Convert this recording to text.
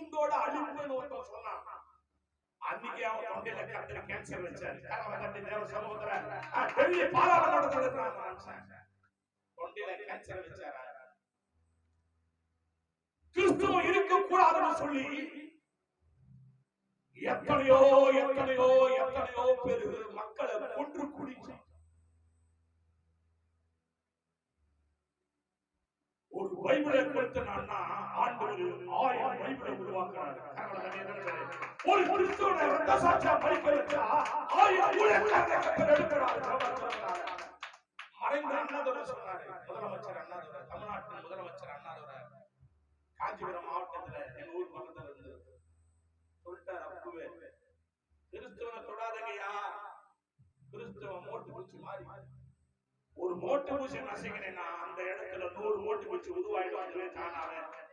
பூண்டோட அழிப்புன்னு ஒருத்தன் சொன்னான் அன்னைக்கு அவன் தொண்டையில கத்திர கேன்சர் வச்சாரு. கட்டி தேவ சமூகத்துல இருக்கிறான் தொண்டையில கேன்சர் வச்சாரு? கிறிஸ்துவம் சொல்லி எத்தனையோ எத்தனையோ எத்தனையோ பைபிளை கொடுத்தனான்னா ஆண்டவர் ஆயிரம் பைபிளை உருவாக்குறாரு. ஒரு கிறிஸ்துவனை வச்சா ஆயிரம் எடுக்கிறாரு. மறைந்த அண்ணாதுரை சொன்னாரு முதலமைச்சர் அண்ணாதுரை தமிழ்நாட்டின் முதலமைச்சர் அண்ணாதுரை. காஞ்சிபுரம் மாவட்டத்துல எங்க ஊர் பக்கத்துல இருந்து சொல்லிட்டாரு அப்பவே. கிறிஸ்துவனை தொடாதங்கய்யா கிறிஸ்துவ மோட்டு பூச்சி மாறி. ஒரு மோட்டு பூச்சி நசுங்கினேன்னா அந்த Cuma dua, itu.